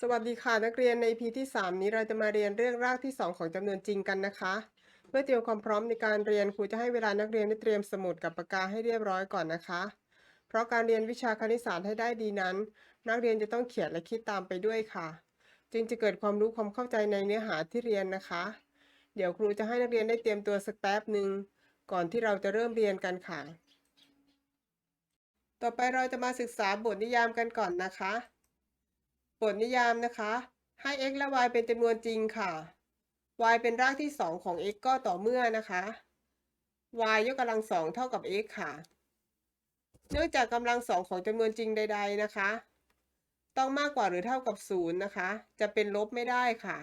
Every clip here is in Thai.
สวัสดีค่ะนักเรียนใน EP ที่ 3 นี้เราจะมาเรียนเรื่องรากที่ 2 ของจำนวนจริงกันนะคะ เพื่อเตรียมความพร้อมในการเรียนครูจะให้เวลานักเรียนได้เตรียมสมุดกับปากกาให้เรียบร้อยก่อนนะคะ เพราะการเรียนวิชาคณิตศาสตร์ให้ได้ดีนั้น นักเรียนจะต้องเขียนและคิดตามไปด้วยค่ะ จึงจะเกิดความรู้ความเข้าใจในเนื้อหาที่เรียนนะคะ เดี๋ยวครูจะให้นักเรียนได้เตรียมตัวสักแป๊บหนึ่งก่อนที่เราจะเริ่มเรียนกันค่ะ ต่อไปเราจะมาศึกษาบทนิยามกันก่อนนะคะ บทนิยามนะคะ ให้ x และ y เป็นจำนวนจริงค่ะ y เป็นรากที่ 2 ของ x ก็ต่อเมื่อนะคะ y ยกกำลังสองเท่ากับ x ค่ะ เนื่องจากกำลังสองของจำนวนจริงใด ๆนะคะ ต้องมากกว่าหรือเท่ากับ0นะคะ จะเป็นลบไม่ได้ค่ะ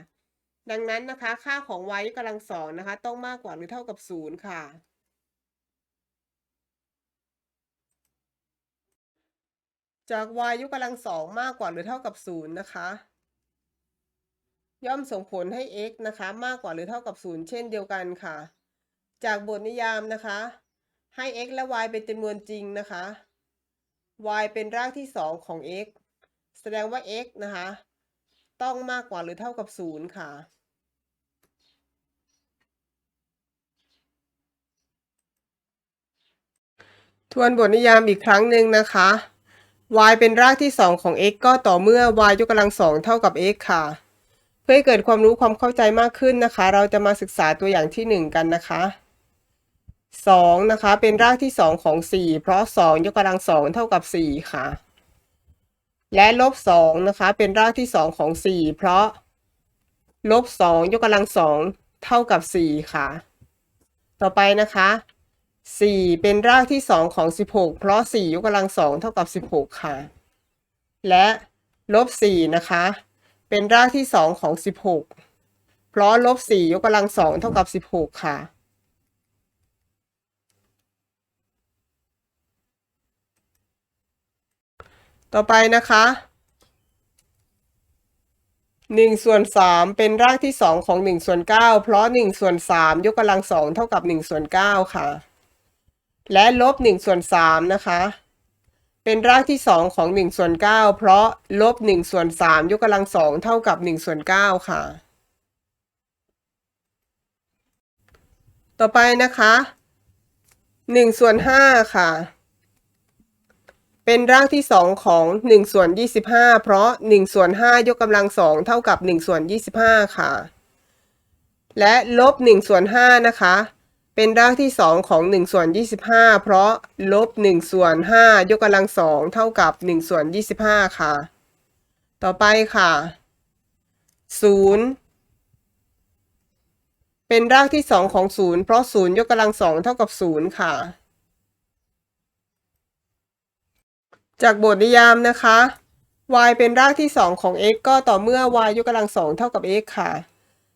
ดังนั้นนะคะ ค่าของ y ยกกำลังสองนะคะ ต้องมากกว่าหรือเท่ากับ0ค่ะ จาก y ยกกำลังสองมากกว่าหรือเท่ากับ0นะคะ ย่อมส่งผลให้ x นะคะ มากกว่าหรือเท่ากับ0เช่นเดียวกันค่ะ จากบทนิยามนะคะ ให้ x และ y เป็นจำนวนจริงนะคะ y เป็นรากที่2ของ x แสดงว่า x นะคะ ต้องมากกว่าหรือเท่ากับ0ค่ะทวนบทนิยามอีกครั้งหนึ่งนะคะ y เป็นรากที่ 2 ของ x ก็ต่อเมื่อ y ยกกำลังสองเท่ากับ x ค่ะ เพื่อให้เกิดความรู้ความเข้าใจมากขึ้นนะคะ เราจะมาศึกษาตัวอย่างที่ 1 กันนะคะ2นะคะ เป็นรากที่ 2 ของ 4 เพราะ 2 ยกกำลังสองเท่ากับ 4 ค่ะ และลบ2นะคะ เป็นรากที่ 2 ของ 4 เพราะลบ2ยกกำลังสองเท่ากับ 4 ค่ะ ต่อไปนะคะ 4 เป็นรากที่ 2 ของ 16 เพราะ 4 ยกกำลังสองเท่ากับ 16 ค่ะ และลบ 4 นะคะ เป็นรากที่ 2 ของ 16 เพราะลบ 4 ยกกำลังสองเท่ากับ 16 ค่ะ ต่อไปนะคะ1ส่วน3เป็นรากที่2ของ1ส่วน9เพราะ1ส่วน3ยกกำลังสองเท่ากับ1ส่วน9ค่ะ และลบ1ส่วน3นะคะ เป็นรากที่ 2 ของ1ส่วน9เพราะลบ1ส่วน3ยกกำลังสองเท่ากับ1ส่วน9ค่ะ ต่อไปนะคะ1ส่วน5ค่ะ เป็นรากที่ 2 ของ1ส่วน25 เพราะ1ส่วน5ยกกำลังสองเท่ากับ1ส่วน25 ค่ะ และลบ1ส่วน5นะคะ เป็นรากที่ 2 ของ 1 ส่วน 25 เพราะลบ 1 ส่วน 5 ยกกำลังสองเท่ากับ 1 ส่วน 25 ค่ะ ต่อไปค่ะ 0 เป็นรากที่ 2 ของ 0 เพราะ 0 ยกกำลังสองเท่ากับ 0 ค่ะ จากบทนิยามนะคะ y เป็นรากที่ 2 ของ x ก็ต่อเมื่อ y ยกกำลังสองเท่ากับ x ค่ะ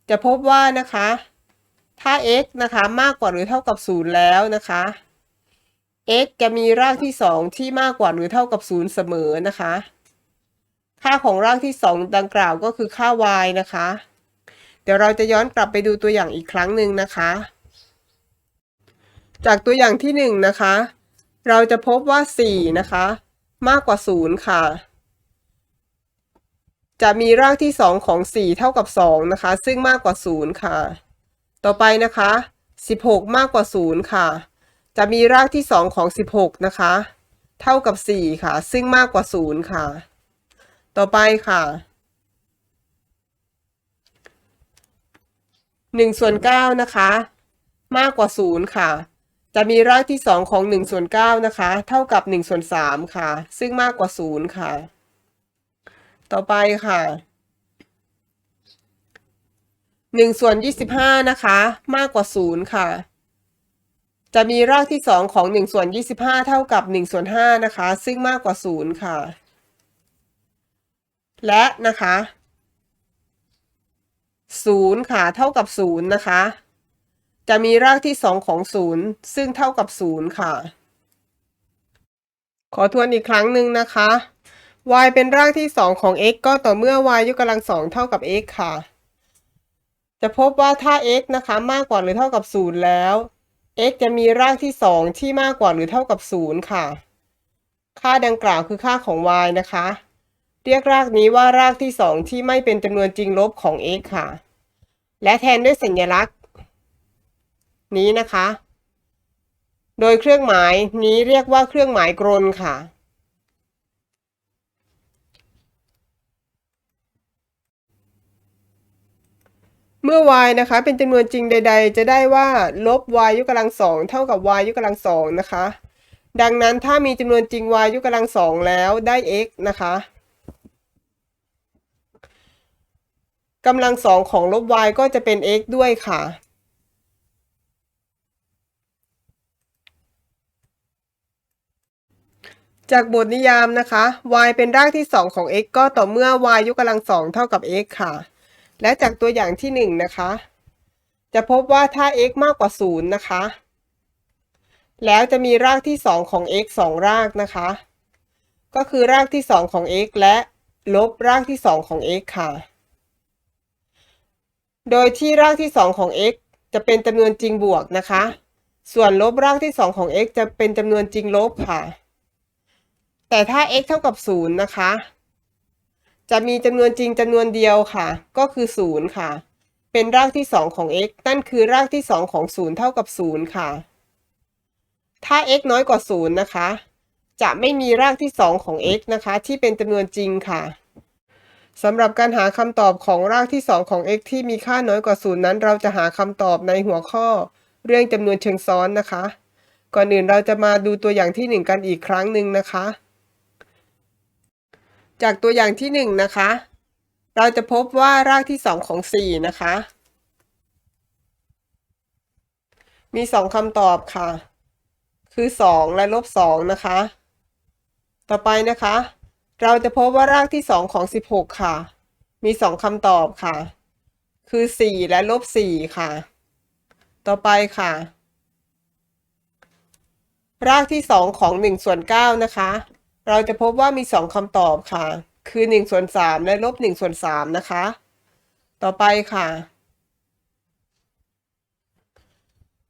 จะพบว่านะคะ ถ้า x นะคะมากกว่าหรือเท่ากับ 0 แล้วนะคะ x จะมีรากที่ 2 ที่มากกว่าหรือเท่ากับ 0 เสมอนะคะ ค่าของรากที่ 2 ดังกล่าวก็คือค่า y นะคะ เดี๋ยวเราจะย้อนกลับไปดูตัวอย่างอีกครั้งหนึ่งนะคะ จากตัวอย่างที่ 1 นะคะ เราจะพบว่า 4 นะคะ มากกว่า 0 ค่ะ จะมีรากที่ 2 ของ 4 เท่ากับ 2 นะคะ ซึ่งมากกว่า 0 ค่ะ ต่อไปนะคะ 16 มากกว่า 0 ค่ะ จะมีรากที่ 2 ของ 16 นะคะ เท่ากับ 4 ค่ะ ซึ่งมากกว่า 0 ค่ะ ต่อไปค่ะ 1 ส่วน 9 นะคะ มากกว่า 0 ค่ะ จะมีรากที่ 2 ของ 1 ส่วน 9 นะคะ เท่ากับ 1 ส่วน 3 ค่ะ ซึ่งมากกว่า 0 ค่ะ ต่อไปค่ะ 1ส่วน25นะคะ มากกว่า0ค่ะ จะมีรากที่2ของ1ส่วน25เท่ากับ1ส่วน5นะคะ ซึ่งมากกว่า0ค่ะ และนะคะ0ค่ะ เท่ากับ0นย์นะคะ จะมีรากที่2ของ0ซึ่งเท่ากับ0ค่ะ ขอทวนอีกครั้งหนึ่งนะคะ y เป็นรากที่2ของ x ก็ต่อเมื่อ y ยกกำลังสองเท่ากับ x ค่ะ จะพบว่าถ้า x นะคะมากกว่าหรือเท่ากับ 0 แล้ว x จะมีรากที่ 2 ที่มากกว่าหรือเท่ากับ 0 ค่ะ ค่าดังกล่าวคือค่าของ y นะคะ เรียกรากนี้ว่ารากที่สองที่ไม่เป็นจำนวนจริงลบของ x ค่ะ และแทนด้วยสัญลักษณ์ นี้นะคะ โดยเครื่องหมายนี้เรียกว่าเครื่องหมายกรนค่ะ เมื่อ y นะคะเป็นจำนวนจริงใด ๆ จะได้ว่าลบ y ยกกำลังสองเท่ากับ y ยกกำลังสองนะคะ ดังนั้นถ้ามีจำนวนจริง y ยกกำลังสองแล้วได้ x นะคะกำลังสองของลบ y ก็จะเป็น x ด้วยค่ะ จากบทนิยามนะคะ y เป็นรากที่ 2 ของ x ก็ต่อเมื่อ y ยกกำลังสองเท่ากับ x ค่ะ และจากตัวอย่างที่ 1 นะคะ จะพบว่าถ้า x มากกว่า 0 นะคะ แล้วจะมีรากที่ 2 ของ x 2 รากนะคะ ก็คือรากที่ 2 ของ x และลบรากที่ 2 ของ x ค่ะ โดยที่รากที่ 2 ของ x จะเป็นจำนวนจริงบวกนะคะ ส่วนลบรากที่ 2 ของ x จะเป็นจำนวนจริงลบค่ะ แต่ถ้า x เท่ากับ 0 นะคะ จะมีจำนวนจริงจำนวนเดียวค่ะ ก็คือ0ค่ะ เป็นรากที่2ของ x นั่นคือรากที่2ของ0เท่ากับ0ค่ะ ถ้า x น้อยกว่า0นะคะ จะไม่มีรากที่2ของ x นะคะ ที่เป็นจำนวนจริงค่ะสำหรับการหาคำตอบของรากที่2ของ x ที่มีค่าน้อยกว่า0นั้น เราจะหาคำตอบในหัวข้อ เรื่องจำนวนเชิงซ้อนนะคะ ก่อนอื่นเราจะมาดูตัวอย่างที่ 1 กันอีกครั้งหนึ่งนะคะ จากตัวอย่างที่ 1 นะคะ เราจะพบว่ารากที่ 2 ของ 4 นะคะ มี 2คำตอบค่ะ คือ 2 และลบ 2 นะคะ ต่อไปนะคะ เราจะพบว่ารากที่ 2 ของ 16 ค่ะ มี 2คำตอบค่ะ คือ 4 และลบ 4 ค่ะ ต่อไปค่ะ รากที่ 2 ของ 1 ส่วน 9 นะคะ เราจะพบว่ามี 2คำตอบค่ะ คือ1ส่วน3และลบ1ส่วน3นะคะ ต่อไปค่ะ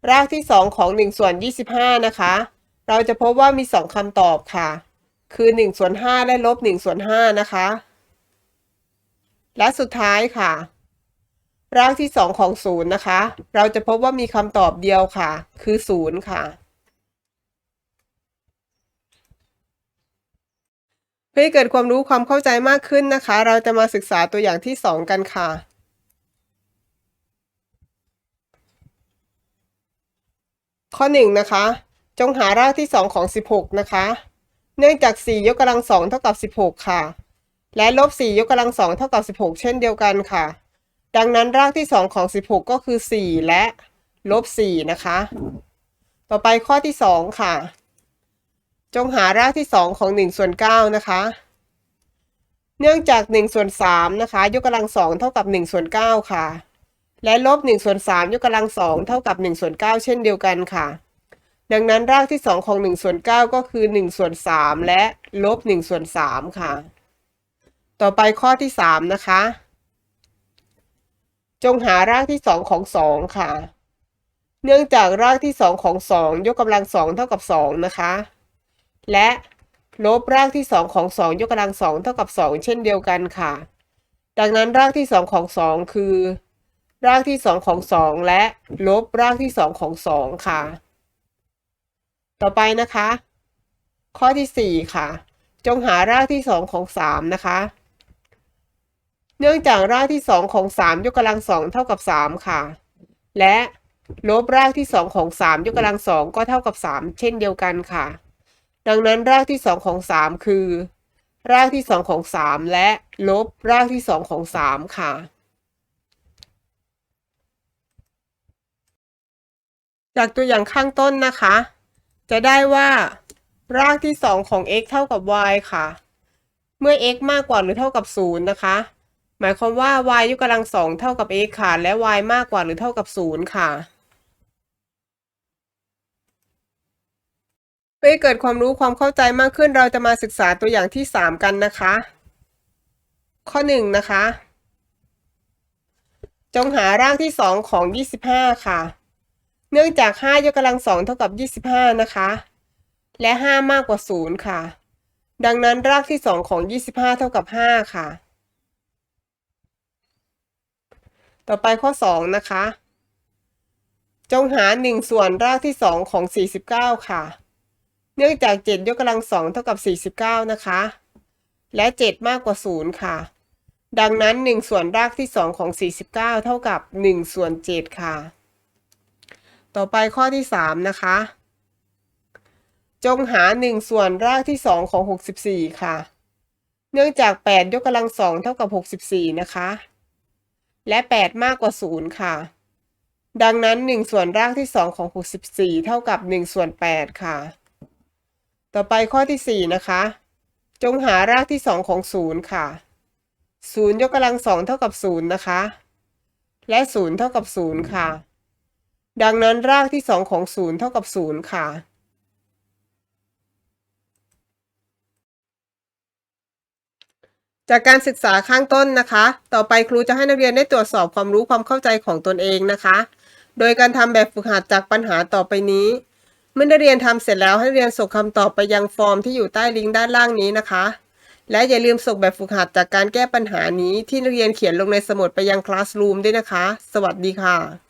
รากที่ 2 ของ 1 ส่วน 25 นะคะ เราจะพบว่ามี 2คำตอบค่ะ คือ1ส่วน5และลบ1ส่วน5นะคะ และสุดท้ายค่ะ รากที่ 2 ของ 0 นะคะ เราจะพบว่ามีคำตอบเดียวค่ะ คือ 0 ค่ะ พื่อให้เกิดความรู้ความเข้าใจมากขึ้นนะคะ เราจะมาศึกษาตัวอย่างที่ 2 กันค่ะ ข้อ 1 นะคะ จงหารากที่ 2 ของ 16 นะคะ เนื่องจาก 4 ยกกำลัง2เท่ากับ 16 ค่ะ และลบ 4 ยกกำลัง2เท่ากับ 16 เช่นเดียวกันค่ะ ดังนั้นรากที่ 2 ของ 16 ก็คือ 4 และลบ 4 นะคะ ต่อไปข้อที่ 2 ค่ะ จงหารากที่2ของ1ส่วน9นะคะ เนื่องจาก1ส่วน3นะคะ ยกกำลัง2เท่ากับ1ส่วน9ค่ะ และลบ1ส่วน3ยกกำลัง2เท่ากับ1ส่วน9เช่นเดียวกันค่ะ ดังนั้นรากที่2ของ1ส่วน9ก็คือ1ส่วน3และลบ1ส่วน3ค่ะ ต่อไปข้อที่3นะคะ จงหารากที่2ของ2ค่ะ เนื่องจากรากที่2ของ2ยกกำลัง2เท่ากับ2นะคะ และลบรากที่ 2 ของ 2 ยกกำลัง2เท่ากับ 2 เช่นเดียวกันค่ะ ดังนั้นรากที่ 2 ของ 2 คือ รากที่ 2 ของ 2 และลบรากที่ 2 ของ 2 ค่ะ ต่อไปนะคะ ข้อที่ 4 ค่ะ จงหารากที่ 2 ของ 3 นะคะ เนื่องจากรากที่ 2 ของ 3 ยกกำลัง2เท่ากับ 3 ค่ะ และลบรากที่ 2 ของ 3 ยกกำลัง2ก็เท่ากับ 3 เช่นเดียวกันค่ะ ดังนั้นรากที่2ของ3คือ รากที่2ของ3และลบรากที่2ของ3ค่ะ จากตัวอย่างข้างต้นนะคะ จะได้ว่า รากที่2ของ x เท่ากับ y ค่ะ เมื่อ x มากกว่าหรือเท่ากับ0นะคะ หมายความว่า y ยกกำลัง2เท่ากับ x ค่ะ และ y มากกว่าหรือเท่ากับ0ค่ะ เพื่อเกิดความรู้ความเข้าใจมากขึ้น เราจะมาศึกษาตัวอย่างที่ 3 กันนะคะ ข้อ 1 นะคะ จงหารากที่ 2 ของ 25 ค่ะ เนื่องจาก 5 ยกกำลัง2เท่ากับ 25 นะคะ และ 5 มากกว่า 0 ค่ะ ดังนั้นรากที่สองของ 25 เท่ากับ 5 ค่ะ ต่อไปข้อ 2 นะคะ จงหา 1 ส่วนรากที่ 2 ของ 49 ค่ะ เนื่องจาก 7 ยกกำลัง2เท่ากับ 49 นะคะ และ 7 มากกว่า 0 ค่ะ ดังนั้น 1 ส่วนรากที่ 2 ของ 49 เท่ากับ 1 ส่วน 7 ค่ะ ต่อไปข้อที่ 3 นะคะ จงหา 1 ส่วนรากที่ 2 ของ 64 ค่ะ เนื่องจาก 8 ยกกำลัง2เท่ากับ 64 นะคะ และ 8 มากกว่า 0 ค่ะดังนั้น 1 ส่วนรากที่ 2 ของ 64 เท่ากับ 1 ส่วน 8 ค่ะ ต่อไปข้อที่ 4 นะคะ จงหารากที่ 2 ของ0ค่ะ0ยกกำลัง2เท่ากับ0นะคะ และ0เท่ากับ0ค่ะ ดังนั้นรากที่2ของ0เท่ากับ0ค่ะ จากการศึกษาข้างต้นนะคะ ต่อไปครูจะให้นักเรียนได้ตรวจสอบความรู้ความเข้าใจของตนเองนะคะ โดยการทำแบบฝึกหัดจากปัญหาต่อไปนี้ เมื่อนักเรียนทำเสร็จแล้วให้นักเรียนส่งคำตอบไปยังฟอร์มที่อยู่ใต้ลิงก์ด้านล่างนี้นะคะ และอย่าลืมส่งแบบฝึกหัดจากการแก้ปัญหานี้ที่นักเรียนเขียนลงในสมุดไปยัง Classroom ด้วยนะคะ สวัสดีค่ะ